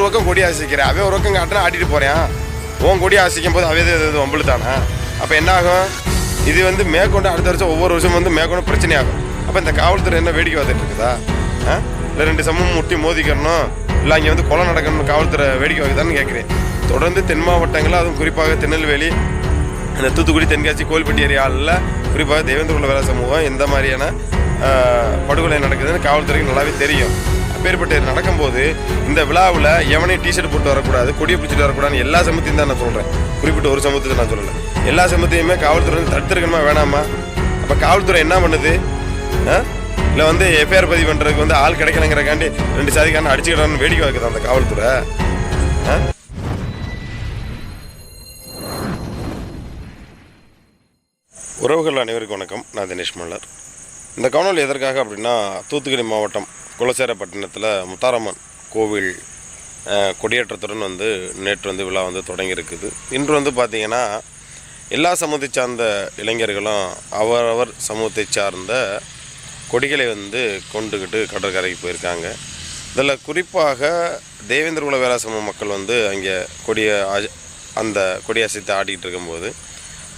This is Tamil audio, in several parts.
ஒரு பக்கம் கொடி அசைக்கிறேன் அவன் ஒரு பக்கம் காட்டினா ஆட்டிட்டு போகிறேன் உன் கொடி அசைக்கும் போது அவே இது வம்புல தானே அப்போ என்ன ஆகும்? இது வந்து மேற்கொண்டு அடுத்த வருஷம் ஒவ்வொரு வருஷம் வந்து மேற்கொண்டு பிரச்சனையாகும். அப்போ இந்த காவல்துறை என்ன வேடிக்கை வந்துட்டு இருக்குதா? ஆ? இல்லை ரெண்டு சமம் முட்டி மோதிக்கிறணும் இல்லை அங்கே வந்து கொலை நடக்கணும் காவல்துறை வேடிக்கை வைக்குதான்னு கேட்குறேன் தொடர்ந்து தென் மாவட்டங்களில் அதுவும் குறிப்பாக திருநெல்வேலி அந்த தூத்துக்குடி தென்காசி கோவில்பட்டி ஏரியாவில் குறிப்பாக தேவேந்திர வேலை சமூகம் எந்த மாதிரியான படுகொலை நடக்குதுன்னு காவல்துறைக்கு நல்லாவே தெரியும். அப்பேற்பட்ட நடக்கும்போது இந்த விழாவில் எவனையும் டிஷர்ட் போட்டு வரக்கூடாது கொடியை பிடிச்சிட்டு வரக்கூடாதுன்னு எல்லா சமத்தையும் தான் நான் சொல்கிறேன் குறிப்பிட்ட ஒரு சமூகத்தை நான் சொல்லலை. எல்லா சமத்தையுமே காவல்துறை வந்து தடுத்துருக்கணுமா வேணாமா? அப்போ காவல்துறை என்ன பண்ணுது? இல்லை வந்து எஃப்ஐஆர் பதிவு பண்ணுறதுக்கு வந்து ஆள் கிடைக்கலங்கிறக்காண்டி ரெண்டு சாதிக்கான அடிச்சுக்கிட்டான்னு வேடிக்கை வைக்குது அந்த காவல்துறை? ஆ? உறவுகள் அனைவருக்கும் வணக்கம். நான் தினேஷ் மல்லர். இந்த காணொலி எதற்காக அப்படின்னா தூத்துக்குடி மாவட்டம் குலசேரப்பட்டினத்தில் முத்தாரம்மன் கோவில் கொடியேற்றத்துடன் வந்து நேற்று வந்து விழா வந்து தொடங்கியிருக்குது. இன்று வந்து பார்த்திங்கன்னா எல்லா சமூகத்தை சார்ந்த இளைஞர்களும் அவரவர் சமூகத்தை சார்ந்த கொடிகளை வந்து கொண்டுக்கிட்டு கடற்கரைக்கு போயிருக்காங்க. இதில் குறிப்பாக தேவேந்திர குல வேளா சமூக மக்கள் வந்து அங்கே கொடியை ஆ- அந்த கொடியசைத்து ஆடிக்கிட்டு இருக்கும்போது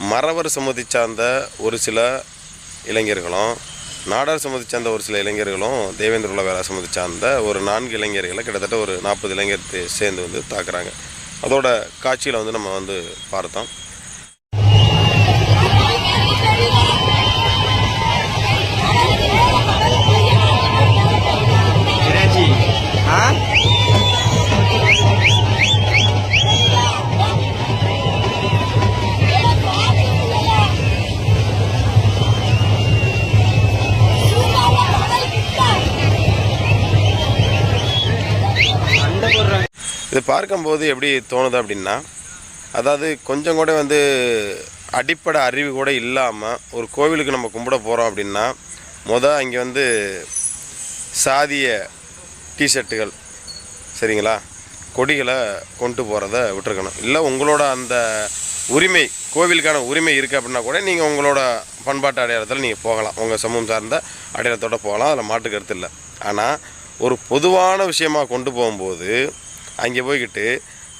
மறவர் சமூகத்தை சார்ந்த ஒரு சில இளைஞர்களும் நாடார் சமூகத்தை சேர்ந்த ஒரு சில இளைஞர்களும் தேவேந்திர குல வேளா சமூகத்தை சார்ந்த ஒரு நான்கு இளைஞர்களை கிட்டத்தட்ட ஒரு நாற்பது இளைஞர் தே- சேர்ந்து வந்து தாக்குறாங்க. அதோட காட்சியில் வந்து நம்ம வந்து பார்த்தோம். இது பார்க்கும்போது எப்படி தோணுது அப்படின்னா அதாவது கொஞ்சம் கூட வந்து அடிப்படை அறிவு கூட இல்லாமல் ஒரு கோவிலுக்கு நம்ம கும்பிட போகிறோம் அப்படின்னா மொதல் அங்கே வந்து சாதிய டிஷர்ட்டுகள் சரிங்களா? கொடிகளை கொண்டு போகிறத விட்டுருக்கணும். இல்லை உங்களோட அந்த உரிமை கோவிலுக்கான உரிமை இருக்குது அப்படின்னா கூட நீங்கள் உங்களோட பண்பாட்டு அடையாளத்தில் நீங்கள் போகலாம். உங்கள் சமூகம் சார்ந்த அடையாளத்தோடு போகலாம். அதில் மாட்டுக்கருத்து இல்லை. ஆனால் ஒரு பொதுவான விஷயமாக கொண்டு போகும்போது அங்கே போய்கிட்டு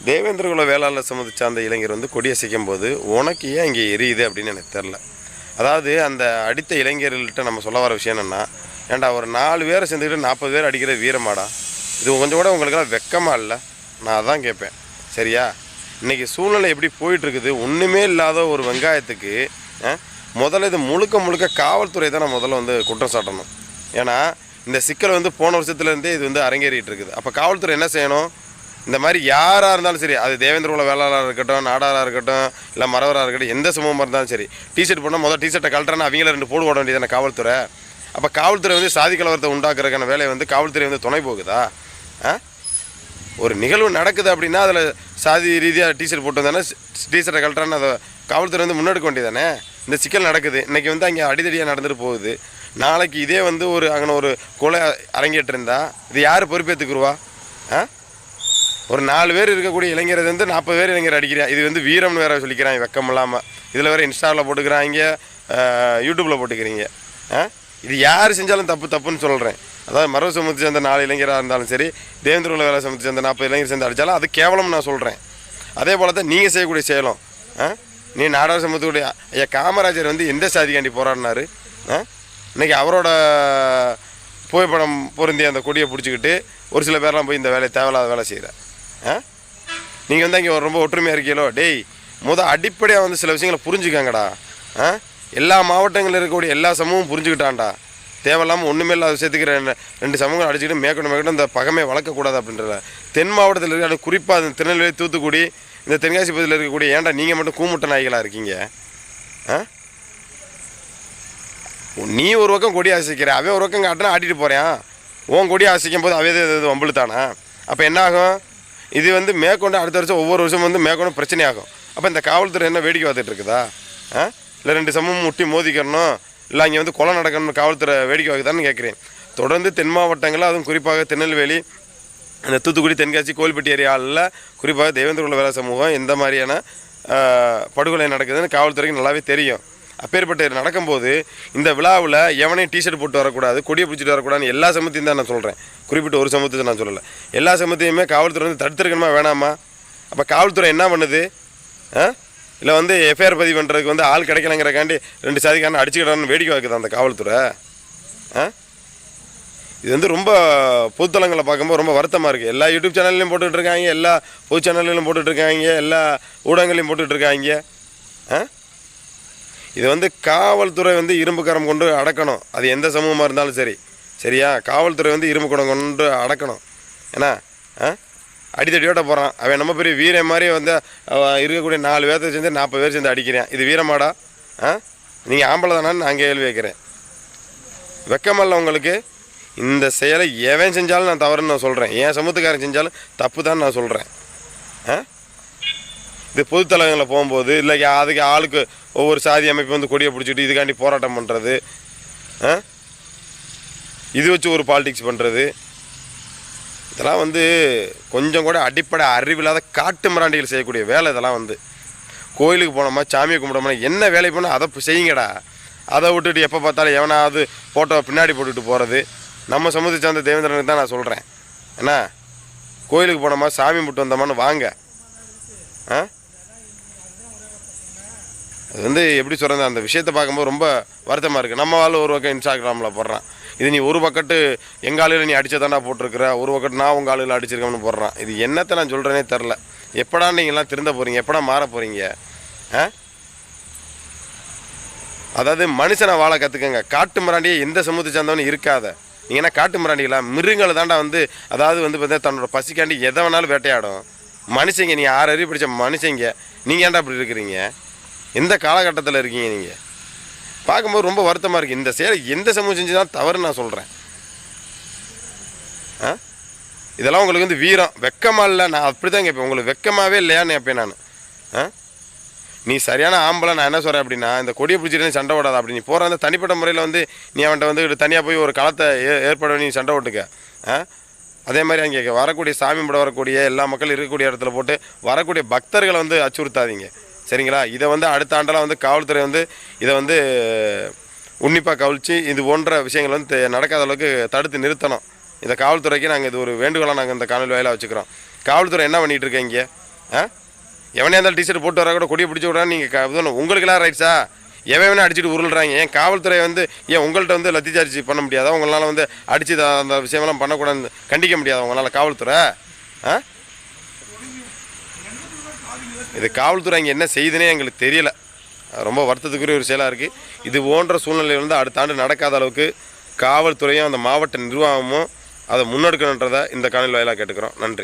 தேவேந்திரகுல வேளாளர் சமூகத்தை சார்ந்த இளைஞர் வந்து கொடியசைக்கும் போது உனக்கு ஏன் இங்கே எரியுது? அப்படின்னு எனக்கு தெரில. அதாவது அந்த அடித்த இளைஞர்கள்ட்ட நம்ம சொல்ல வர விஷயம் என்னென்னா ஏன்டா ஒரு நாலு பேரை சேர்ந்துக்கிட்டு நாற்பது பேர் அடிக்கிற வீரமாடா? இது கொஞ்சம் கூட உங்களுக்கெல்லாம் வெக்கமாக இல்லை? நான் அதான் கேட்பேன். சரியா? இன்றைக்கி சூழ்நிலை எப்படி போயிட்டுருக்குது? ஒன்றுமே இல்லாத ஒரு வெங்காயத்துக்கு முதல்ல இது முழுக்க முழுக்க காவல்துறை தான் நான் முதல்ல வந்து குற்றம் சாட்டணும். ஏன்னா இந்த சிக்கல் வந்து போன வருஷத்துலேருந்தே இது வந்து அரங்கேறிட்டு இருக்குது அப்போ காவல்துறை என்ன செய்யணும்? இந்த மாதிரி யாராக இருந்தாலும் சரி அது தேவேந்திர குல வேளாளராக இருக்கட்டும் நாடாராக இருக்கட்டும் இல்லை மறவராக இருக்கட்டும் எந்த சமூகமாக இருந்தாலும் சரி டிஷர்ட் போனால் முதல் டிஷர்ட்டை கழட்டுறேன்னா அவங்கள ரெண்டு போடு போட வேண்டியதான காவல்துறை. அப்போ காவல்துறை வந்து சாதி கலவரத்தை உண்டாக்குறதுக்கான வேலையை வந்து காவல்துறை வந்து துணை போகுதா? ஆ? ஒரு நிகழ்வு நடக்குது அப்படின்னா அதில் சாதி ரீதியாக டிஷர்ட் போட்டு வந்தானே டிஷர்ட்டை கழட்டுறான்னு அதை காவல்துறை வந்து முன்னெடுக்க வேண்டியதானே இந்த சிக்கல் நடக்குது. இன்றைக்கி வந்து அங்கே அடிதடியாக நடந்துட்டு போகுது. நாளைக்கு இதே வந்து ஒரு அங்கே ஒரு கொலை அரங்கேற்றிருந்தா இது யார் பொறுப்பேற்றுக்குருவா ஆ? ஒரு நாலு பேர் இருக்கக்கூடிய இளைஞர் வந்து நாற்பது பேர் இளைஞர் அடிக்கிறா இது வந்து வீரம்னு வேற சொல்லிக்கிறாங்க வெக்கம் இல்லாமல் இதில் வேறு இன்ஸ்டாவில் போட்டுக்கிறாங்க யூடியூப்பில் போட்டுக்கிறீங்க. ஆ? இது யார் செஞ்சாலும் தப்பு தப்புன்னு சொல்கிறேன் அதாவது மரபு சமூகத்தை சேர்ந்த நாலு இளைஞராக இருந்தாலும் சரி தேவேந்திர உள்ள வேலை சமூகத்தை சேர்ந்த நாற்பது இளைஞர் சேர்ந்து அடித்தாலும் அது கேவலம் நான் சொல்கிறேன் அதே போல் தான் நீங்கள் செய்யக்கூடிய செயலும். ஆ? நீ நாடார் சமூகத்துடைய ஐயா காமராஜர் வந்து எந்த சாதிக்காண்டி போராடினாரு? ஆ? இன்னைக்கு அவரோட புகைப்படம் பொருந்திய அந்த கொடியை பிடிச்சிக்கிட்டு ஒரு சில பேர்லாம் போய் இந்த வேலையை தேவையில்லாத வேலை செய்கிறேன் ஆ? நீங்கள் வந்து அங்கே ரொம்ப ஒற்றுமையாக இருக்கீங்களோ? டேய் முத அடிப்படையாக வந்து சில விஷயங்களை புரிஞ்சுக்கங்கடா. ஆ? எல்லா மாவட்டங்களில் இருக்கக்கூடிய எல்லா சமூகமும் புரிஞ்சுக்கிட்டான்டா. தேவையில்லாமல் ஒன்றுமே இல்லாத விஷயத்துக்கு ரெண்டு ரெண்டு சமூகம் அடிச்சுக்கிட்டு மேற்கொண்டு மேற்கொண்டு இந்த பகமே வளர்க்கக்கூடாது அப்படின்றத. தென் மாவட்டத்தில் இருக்க குறிப்பாக அந்த திருநெல்வேலி தூத்துக்குடி இந்த தென்காசி பகுதியில் இருக்கக்கூடிய ஏன்டா நீங்கள் மட்டும் கூமுட்ட நாய்களாக இருக்கீங்க? ஆ? நீ ஒரு பக்கம் கொடி ஆசிக்கிற அவன் ஒரு பக்கம் காட்டினா ஆட்டிட்டு போகிறேன் உன் கொடி ஆசிக்கும் போது அவே இது வம்புழுத்தானா அப்போ என்ன ஆகும்? இது வந்து மேற்கொண்டு அடுத்த வருஷம் ஒவ்வொரு வருஷம் வந்து மேற்கொண்டு பிரச்சனை ஆகும் அப்போ இந்த காவல்துறை என்ன வேடிக்கை பார்த்துட்டு இருக்குதா? ஆ? இல்லை ரெண்டு சமமும் முட்டி மோதிக்கணும். இல்லை அங்கே வந்து கொலை நடக்கணும்னு காவல்துறை வேடிக்கை வைக்குதான்னு கேட்குறேன். தொடர்ந்து தென் மாவட்டங்களில் அதுவும் குறிப்பாக திருநெல்வேலி அந்த தூத்துக்குடி தென்காசி கோவில்பட்டி ஏரியாவில் குறிப்பாக தேவேந்திர குல வேலை சமூகம் எந்த மாதிரியான படுகொலை நடக்குதுன்னு காவல்துறைக்கு நல்லாவே தெரியும். அப்பேற்பட்ட இது நடக்கும்போது இந்த விழாவில் எவனையும் டிஷர்ட் போட்டு வரக்கூடாது கொடியை பிடிச்சிட்டு வரக்கூடாதுன்னு எல்லா சமத்தையும் தான் நான் சொல்கிறேன் குறிப்பிட்ட ஒரு சமூகத்தை நான் சொல்லலை. எல்லா சமத்தையுமே காவல்துறை வந்து தடுத்துருக்கணுமா வேணாமா? அப்போ காவல்துறை என்ன பண்ணுது? ஆ? இல்லை வந்து எஃப்ஐஆர் பதிவு பண்ணுறதுக்கு வந்து ஆள் கிடைக்கலங்கிறக்காண்டி ரெண்டு சாதிக்காரன் அடிச்சுக்கிட்டான்னு வேடிக்கை வைக்குது அந்த காவல்துறை? ஆ? இது வந்து ரொம்ப பொதுத்தலங்களை பார்க்கும்போது ரொம்ப வருத்தமாக இருக்குது எல்லா யூடியூப் சேனல்லையும் போட்டுட்டு இருக்காங்க எல்லா பொது சேனல்லையும் போட்டுட்ருக்காங்க எல்லா ஊடகங்களையும் போட்டுக்கிட்டு இருக்காங்க. ஆ? இது வந்து காவல்துறை வந்து இரும்பு கரம் கொண்டு அடக்கணும். அது எந்த சமூகமாக இருந்தாலும் சரி. சரியா? காவல்துறை வந்து இரும்பு குடம் கொண்டு அடக்கணும். ஏன்னா ஆ? அடித்தடியோட போகிறான் அவன் நம்ம பெரிய வீரன் மாதிரி வந்து அவன் இருக்கக்கூடிய நாலு பேர்த்த சேர்ந்து நாற்பது பேர் சேர்ந்து அடிக்கிறேன். இது வீரமாடா? ஆ? நீங்கள் ஆம்பளை தானான்னு நான் கேள்வி வைக்கிறேன். வெக்கமல்ல உங்களுக்கு? இந்த செயலை எவன் செஞ்சாலும் நான் தவறுன்னு நான் சொல்கிறேன் என் சமூகத்துக்காரன் செஞ்சாலும் தப்பு தான் நான் சொல்கிறேன் ஆ? இது பொதுத்தலங்களில் போகும்போது இல்லை அதுக்கு ஆளுக்கு ஒவ்வொரு சாதி அமைப்பு வந்து கொடியை பிடிச்சிட்டு இதுக்காண்டி போராட்டம் பண்ணுறது ஆ? இது வச்சு ஒரு பாலிடிக்ஸ் பண்ணுறது இதெல்லாம் வந்து கொஞ்சம் கூட அடிப்படை அறிவில்லாத காட்டு மிராண்டிகள் செய்யக்கூடிய வேலை இதெல்லாம் வந்து. கோயிலுக்கு போனோமா சாமியை கும்பிடோமா என்ன வேலை பண்ணால் அதை செய்யுங்கடா. அதை விட்டுட்டு எப்போ பார்த்தாலும் எவனாவது ஃபோட்டோ பின்னாடி போட்டுட்டு போகிறது நம்ம சமூகத்தை சார்ந்த தேவேந்திரனுக்கு தான் நான் சொல்கிறேன் என்ன? கோயிலுக்கு போனோமா சாமி கும்பிட்டு வந்தோமான்னு வாங்க. ஆ? அது வந்து எப்படி சொல்கிறது அந்த விஷயத்தை பார்க்கும்போது ரொம்ப வருத்தமாக இருக்குது நம்ம ஆள் ஒரு பக்கம் இன்ஸ்டாகிராமில் போடுறான். இது நீ ஒரு பக்கத்து எங்கள் ஆளுல நீ அடிச்சதாண்டா போட்டிருக்கிற? ஒரு பக்கத்து நான் உங்கள் ஆளுகளை அடிச்சிருக்கோம்னு போடுறான். இது என்னத்தை நான் சொல்கிறேனே தெரில எப்படா நீங்கள்லாம் திருந்த போகிறீங்க எப்படா மாற போகிறீங்க ஆ? அதாவது மனுஷனை வாழ கற்றுக்கங்க காட்டு மிராண்டியே எந்த சமூகத்தை சேர்ந்தவனும் இருக்காத. நீங்கள் என்ன காட்டு மிராண்டிகளா? மிருகங்களை தாண்டா வந்து அதாவது வந்து பார்த்தீங்கன்னா தன்னோட பசிக்காண்டி எதை வேணாலும் வேட்டையாடும். மனுஷங்க நீ ஆறு அறிவு பிடிச்ச மனுஷங்க நீங்கள் ஏன்டா இப்படி இருக்கிறீங்க? எந்த காலகட்டத்தில் இருக்கீங்க நீங்கள் பார்க்கும்போது ரொம்ப வருத்தமாக இருக்குது இந்த செயலை எந்த சமூகம் செஞ்சு தான் தவறுன்னு நான் சொல்கிறேன் ஆ? இதெல்லாம் உங்களுக்கு வந்து வீரம். வெக்கமாக இல்லை நான் அப்படி தான் கேட்பேன். உங்களுக்கு வெக்கமாகவே இல்லையான்னு கேட்பேன் நான். ஆ? நீ சரியான ஆம்பளை நான் என்ன சொல்கிறேன் அப்படின்னா இந்த கொடியை பிடிச்சிட்டு சண்டை ஓடாத அப்படி. நீ போகிற அந்த தனிப்பட்ட முறையில் வந்து நீ அவன்கிட்ட வந்து தனியாக போய் ஒரு களத்தை ஏ ஏற்பாடு பண்ணி நீ சண்டை ஓட்டுக்க ஆ? அதே மாதிரி அங்கே வரக்கூடிய சாமி கும்பிட வரக்கூடிய எல்லா மக்களும் இருக்கக்கூடிய இடத்துல போட்டு வரக்கூடிய பக்தர்களை வந்து அச்சுறுத்தாதீங்க. சரிங்களா? இதை வந்து அடுத்த ஆண்டெல்லாம் வந்து காவல்துறை வந்து இதை வந்து உன்னிப்பாக கவிழ்ச்சி இது போன்ற விஷயங்கள் வந்து நடக்காத அளவுக்கு தடுத்து நிறுத்தணும். இந்த காவல்துறைக்கு நாங்கள் இது ஒரு வேண்டுகோளாக நாங்கள் இந்த காணொலி வாயிலாக வச்சுக்கிறோம். காவல்துறை என்ன பண்ணிகிட்டு இருக்கீங்க ஆ? எவனே இருந்தாலும் டிஷர்ட் போட்டு வர கூட கொடியை பிடிச்சி விட்றா நீங்கள் உங்களுக்கெல்லாம் ரைட்ஸா எவன் அடிச்சுட்டு உருள்றாங்க. ஏன் காவல்துறை வந்து ஏன் உங்கள்கிட்ட வந்து லத்தி சார்ஜ் பண்ண முடியாதா? உங்களால் வந்து அடிச்சு அந்த விஷயமெல்லாம் பண்ணக்கூடாதுன்னு கண்டிக்க முடியாதா உங்களால் காவல்துறை? ஆ? இது காவல்துறை அங்கே என்ன செய்யுதுன்னே எங்களுக்கு தெரியலை. ரொம்ப வருத்தத்துக்குரிய ஒரு செயலாக இருக்குது இது போன்ற சூழ்நிலை வந்து அடுத்த ஆண்டு நடக்காத அளவுக்கு காவல்துறையும் அந்த மாவட்ட நிர்வாகமும் அதை முன்னெடுக்கணுன்றதை இந்த காணொலி வாயிலாக கேட்டுக்கிறோம். நன்றி.